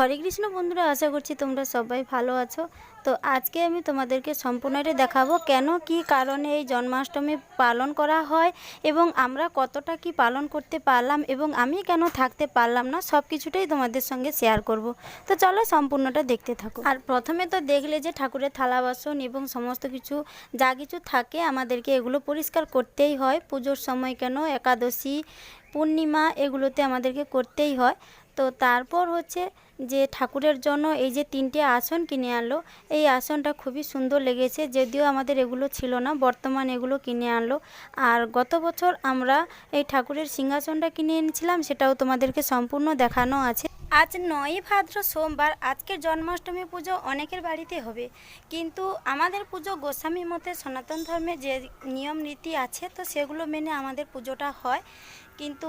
হরে কৃষ্ণ বন্ধুরা, আশা করছি তোমরা সবাই ভালো আছো। তো আজকে আমি তোমাদেরকে সম্পূর্ণটা দেখাবো কেন, কি কারণে এই জন্মাষ্টমী পালন করা হয় এবং আমরা কতটা কি পালন করতে পারলাম এবং আমি কেন থাকতে পারলাম না, সব কিছুটাই তোমাদের সঙ্গে শেয়ার করব। তো চলো সম্পূর্ণটা দেখতে থাকো। আর প্রথমে তো দেখলে যে ঠাকুরের থালা বাসন এবং সমস্ত কিছু, যা কিছু থাকে আমাদেরকে এগুলো পরিষ্কার করতেই হয়। পুজোর সময় কেন, একাদশী, পূর্ণিমা এগুলোতে আমাদেরকে করতেই হয়। তো তারপর হচ্ছে যে ঠাকুরের জন্য এই যে তিনটে আসন কিনে আনলো, এই আসনটা খুবই সুন্দর লেগেছে, যদিও আমাদের এগুলো ছিল না, বর্তমান এগুলো কিনে আনলো। আর গত বছর আমরা এই ঠাকুরের সিংহাসনটা কিনে এনেছিলাম, সেটাও তোমাদেরকে সম্পূর্ণ দেখানো আছে। আজ নয়ই ভাদ্র সোমবার, আজকের জন্মাষ্টমী পুজো অনেকের বাড়িতে হবে। কিন্তু আমাদের পুজো গোস্বামী মতে সনাতন ধর্মে যে নিয়ম রীতি আছে, তো সেগুলো মেনে আমাদের পুজোটা হয়। কিন্তু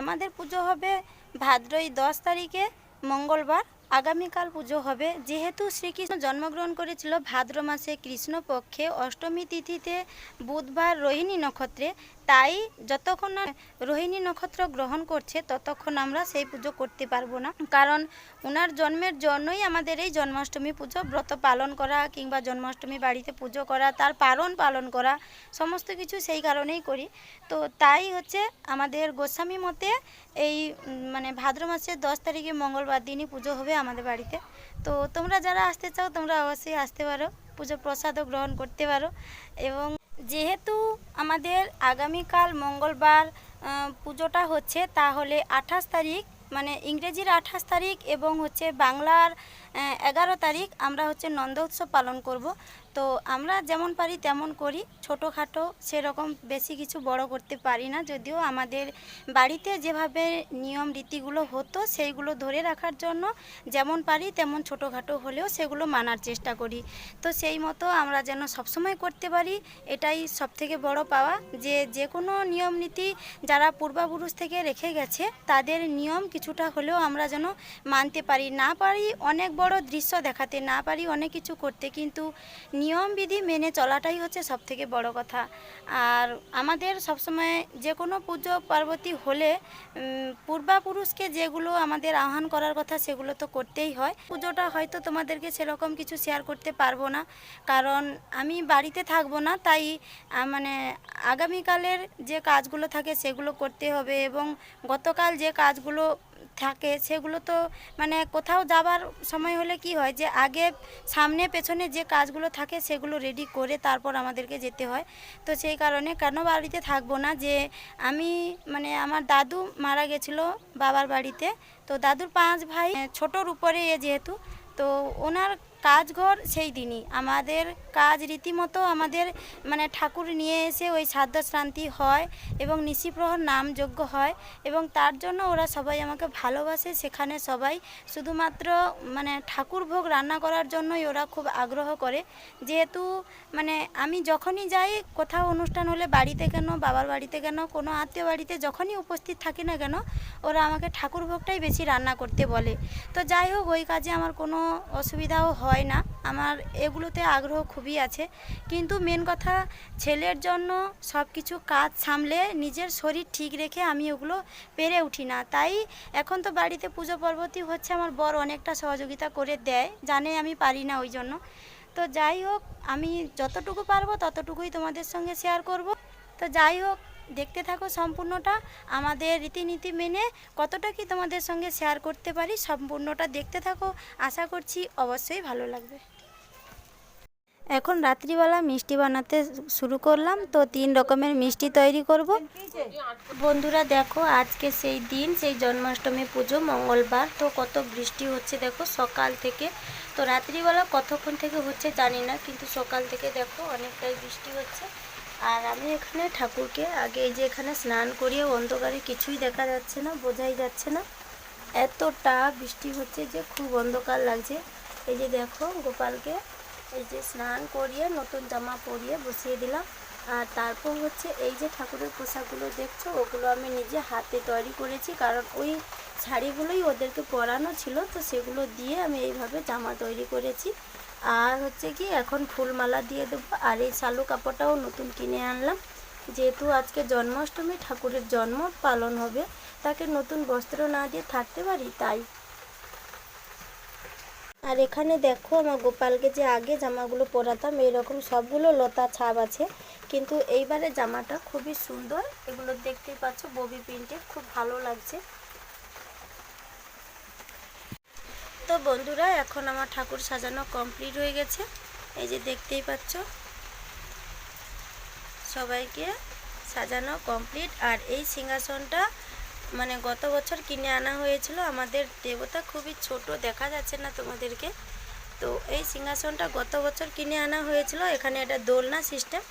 আমাদের পুজো হবে ভাদ্রই দশ তারিখে মঙ্গলবার আগামীকাল পুজো হবে। যেহেতু শ্রীকৃষ্ণ জন্মগ্রহণ করেছিল ভাদ্র মাসে, কৃষ্ণপক্ষে অষ্টমী তিথিতে বুধবার রোহিণী নক্ষত্রে তাই যতক্ষণ না রোহিণী নক্ষত্র গ্রহণ করছে, ততক্ষণ আমরা সেই পুজো করতে পারব না। কারণ ওনার জন্মের জন্যই আমাদের এই জন্মাষ্টমী পুজো, ব্রত পালন করা কিংবা জন্মাষ্টমী বাড়িতে পুজো করা, তার পালন পালন করা, সমস্ত কিছু সেই কারণেই করি। তো তাই হচ্ছে আমাদের গোস্বামী মতে এই মানে ভাদ্র মাসের দশ তারিখে মঙ্গলবার দিনই পুজো হবে আমাদের বাড়িতে। তো তোমরা যারা আসতে চাও, তোমরা অবশ্যই আসতে পারো। পুজো প্রসাদও গ্রহণ করতে পারো। এবং যেহেতু আমাদের আগামীকাল মঙ্গলবার পুজোটা হচ্ছে, তাহলে আঠাশ তারিখ মানে ইংরেজির আঠাশ তারিখ এবং হচ্ছে বাংলার এগারো তারিখ আমরা হচ্ছে নন্দ উৎসব পালন করব। তো আমরা যেমন পারি তেমন করি, ছোটোখাটো সেরকম বেশি কিছু বড় করতে পারি না। যদিও আমাদের বাড়িতে যেভাবে নিয়ম রীতিগুলো হতো, সেইগুলো ধরে রাখার জন্য যেমন পারি তেমন ছোটোখাটো হলেও সেগুলো মানার চেষ্টা করি। তো সেই মতো আমরা যেন সবসময় করতে পারি, এটাই সবথেকে বড় পাওয়া। যে যে কোনো নিয়ম নীতি যারা পূর্বাপুরুষ থেকে রেখে গেছে, তাদের নিয়ম কিছুটা হলেও আমরা যেন মানতে পারি। না পারি অনেক বড় দৃশ্য দেখাতে না পারি, অনেক কিছু করতে। কিন্তু নিয়ম বিধি মেনে চলাটাই হচ্ছে সবথেকে বড় কথা। আর আমাদের সবসময় যে কোনো পুজো পার্বতী হলে পূর্বাপুরুষকে যেগুলো আমাদের আহ্বান করার কথা সেগুলো তো করতেই হয়। পুজোটা হয়তো তোমাদেরকে সেরকম কিছু শেয়ার করতে পারব না। কারণ আমি বাড়িতে থাকব না, তাই মানে আগামীকালের যে কাজগুলো থাকে সেগুলো করতে হবে এবং গতকাল যে কাজগুলো থাকে, সেগুলো তো মানে কোথাও যাবার সময় হলে কি হয় যে আগে সামনে পেছনে যে কাজগুলো থাকে সেগুলো রেডি করে তারপর আমাদেরকে যেতে হয়। তো সেই কারণে কেন বাড়িতে থাকব না? যে আমি মানে আমার দাদু মারা গেছিল বাবার বাড়িতে। তো দাদুর পাঁচ ভাই ছোটর উপরে এ যেহেতু, তো ওনার কাজঘর সেই দিনই। আমাদের কাজ রীতিমতো আমাদের মানে ঠাকুর নিয়ে এসে ওই শ্রাদ্ধ শ্রান্তি হয় এবং নিশিপ্রহর নাম যজ্ঞ হয় এবং তার জন্য ওরা সবাই আমাকে ভালোবাসে। সেখানে সবাই শুধুমাত্র মানে ঠাকুর ভোগ রান্না করার জন্যই ওরা খুব আগ্রহ করে। যেহেতু মানে আমি যখনই যাই, কোথাও অনুষ্ঠান হলে বাড়িতে কেন, বাবার বাড়িতে কেন, কোনো আত্মীয় বাড়িতে যখনই উপস্থিত থাকি না কেন, ওরা আমাকে ঠাকুর ভোগটাই বেশি রান্না করতে বলে। তো যাই হোক, ওই কাজে আমার কোনো অসুবিধাও হয় না। আমার এগুলোতে আগ্রহ খুবই আছে। কিন্তু মেন কথা, ছেলের জন্য সব কিছু কাজ সামলে নিজের শরীর ঠিক রেখে আমি ওগুলো পেরে উঠি না। তাই এখন তো বাড়িতে পুজো পর্বতী হচ্ছে আমার বর অনেকটা সহযোগিতা করে দেয়। জানে আমি পারি না ওই জন্য। তো যাই হোক, আমি যতটুকু পারব ততটুকুই তোমাদের সঙ্গে শেয়ার করব। তো যাই হোক দেখতে থাকো সম্পূর্ণটা, আমাদের রীতিনীতি মেনে কতটা কি তোমাদের সঙ্গে শেয়ার করতে পারি সম্পূর্ণটা দেখতে থাকো, আশা করছি অবশ্যই ভালো লাগবে। এখন রাত্রিবেলা মিষ্টি বানাতে শুরু করলাম, তো তিন রকমের মিষ্টি তৈরি করব। বন্ধুরা দেখো, আজকে সেই দিন, সেই জন্মাষ্টমী পুজো, মঙ্গলবার, তো কত বৃষ্টি হচ্ছে দেখো সকাল থেকে। তো রাত্রিবেলা কতক্ষণ থেকে হচ্ছে জানি না, কিন্তু সকাল থেকে দেখো অনেকটাই বৃষ্টি হচ্ছে। আর আমি এখানে ঠাকুরকে আগে এই যে এখানে স্নান করিয়ে অন্ধকারে কিছুই দেখা যাচ্ছে না, বোঝাই যাচ্ছে না। এতটা বৃষ্টি হচ্ছে যে খুব অন্ধকার লাগছে। এই যে দেখো গোপালকে এই যে স্নান করিয়ে নতুন জামা পরিয়ে বসিয়ে দিলাম। আর তারপর হচ্ছে এই যে ঠাকুরের পোশাকগুলো দেখছ, ওগুলো আমি নিজে হাতে তৈরি করেছি। কারণ ওই শাড়িগুলোই ওদেরকে পরানো ছিল, তো সেগুলো দিয়ে আমি এইভাবে জামা তৈরি করেছি। আর হচ্ছে কি, এখন ফুলমালা দিয়ে দেবো। আর এই শালু কাপড়টাও নতুন কিনে আনলাম। যেহেতু আজকে জন্মাষ্টমী, ঠাকুরের জন্ম পালন হবে। তাকে নতুন বস্ত্র না দিয়ে থাকতে পারি, তাই। আর এখানে দেখো, আমার গোপালকে যে আগে জামাগুলো পরাতাম এইরকম সবগুলো লতা ছাপ আছে। কিন্তু এইবারে জামাটা খুবই সুন্দর। এগুলো দেখতেই পাচ্ছ, ববি প্রিন্টের, খুব ভালো লাগছে। তো বন্ধুরা, এখন আমার ঠাকুর সাজানো কমপ্লিট হয়ে গেছে। এই যে দেখতেই পাচ্ছ, সবাইকে সাজানো কমপ্লিট আর এই সিংহাসনটা মানে গত বছর কিনে আনা হয়েছিল। আমাদের দেবতা খুবই ছোট, দেখা যাচ্ছে না তোমাদেরকে। তো এই সিংহাসনটা গত বছর কিনে আনা হয়েছিল। এখানে এটা দোলনা সিস্টেম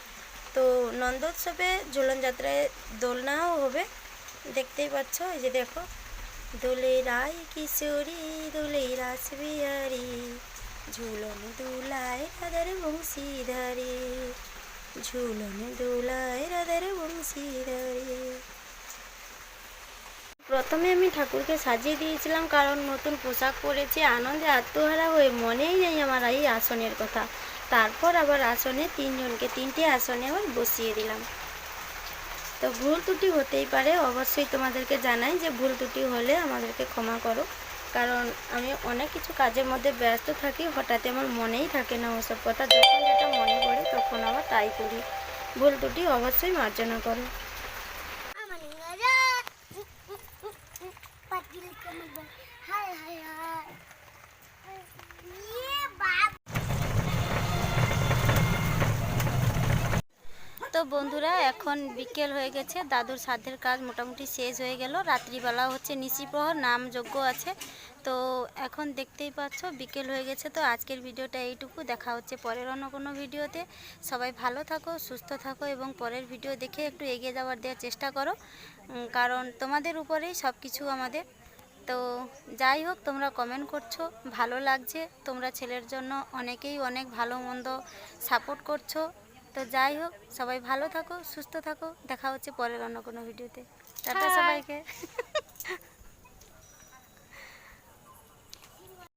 তো নন্দোৎসবে ঝুলন যাত্রায় দোলনাও হবে। দেখতেই পাচ্ছ, এই যে দেখো। দোলে রায় কিশোরী দোলে রাস বিহারি ঝুলন দুলায় রাধার বংশীধারী, ঝুলন দুলায় রাধার বংশীধারী। প্রথমে আমি ঠাকুরকে সাজিয়ে দিয়েছিলাম, কারণ নতুন পোশাক পরেছি, আনন্দে আত্মহারা হয়ে মনেই নেই আমার এই আসনের কথা। তারপর আবার আসনে তিনজনকে, তিনটে আসনে আবার বসিয়ে দিলাম। তো ভুল ত্রুটি হতেই পারে, অবশ্যই তোমাদেরকে জানাই যে ভুল ত্রুটি হলে আমাদেরকে ক্ষমা করো। কারণ আমি অনেক কিছু কাজের মধ্যে ব্যস্ত থাকি হঠাৎ আমার মনেই থাকে না ওসব কথা। যখন যেটা মনে পড়ে, তখন আবার তাই করি। ভুল ত্রুটি অবশ্যই মার্জনা করো। আমার হায় হায় হায়। বন্ধুরা, এখন বিকেল হয়ে গেছে। দাদুর সাধ্যের কাজ মোটামুটি শেষ হয়ে গেল। রাত্রিবেলা হচ্ছে নিশিপ্রহর নাম যজ্ঞ আছে। তো এখন দেখতেই পাচ্ছ, বিকেল হয়ে গেছে। তো আজকের ভিডিওটা এইটুকু। দেখা হচ্ছে পরের অন্য কোনো ভিডিওতে। সবাই ভালো থাকো, সুস্থ থাকো এবং পরের ভিডিও দেখে একটু এগিয়ে যাওয়ার দেওয়ার চেষ্টা করো। কারণ তোমাদের উপরেই সব কিছু আমাদের। তো যাই হোক, তোমরা কমেন্ট করছ, ভালো লাগছে। তোমরা ছেলের জন্য অনেকেই অনেক ভালো মন্দ সাপোর্ট করছ। তো যাই হোক সবাই ভালো থাকো সুস্থ থাকো। দেখা হচ্ছে পরের অন্য কোনো ভিডিওতে। টাটা সবাইকে।